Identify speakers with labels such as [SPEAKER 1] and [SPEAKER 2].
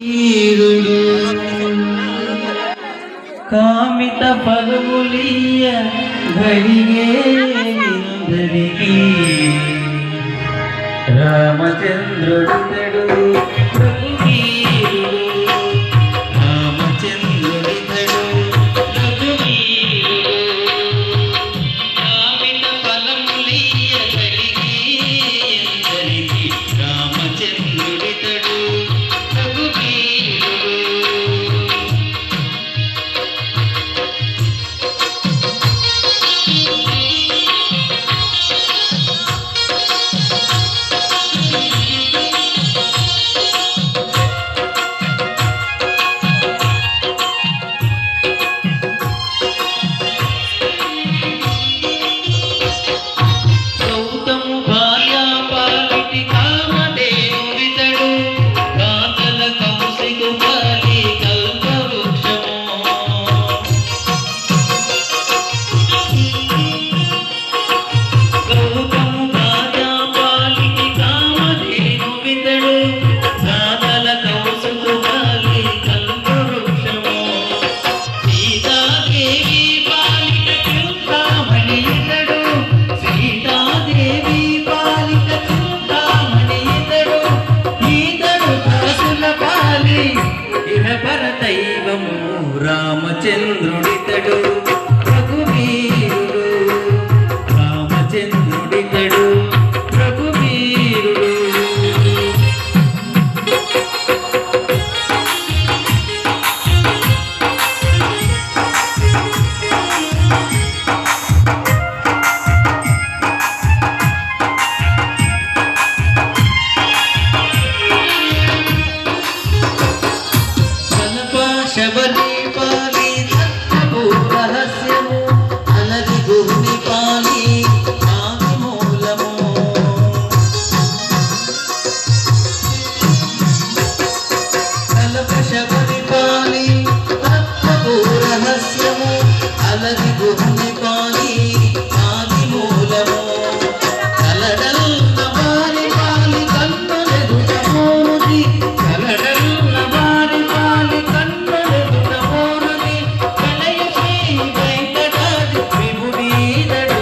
[SPEAKER 1] వీరుడు కామిత పదములియ గడిగే రామచంద్రుడు రామచంద్రుడితడు రామచంద్రుడితడు రఘువీరుడు. రామచంద్రుడితడు. అలదిగు భూమితోని ఆది మూలము. కలడల్ల వారి పాలి కన్నెదుట పోనుది కలడల్ల వారి పాలి కన్నెదుట పోనుది కలయ శ్రీ వెంకటాది విభువీరుడు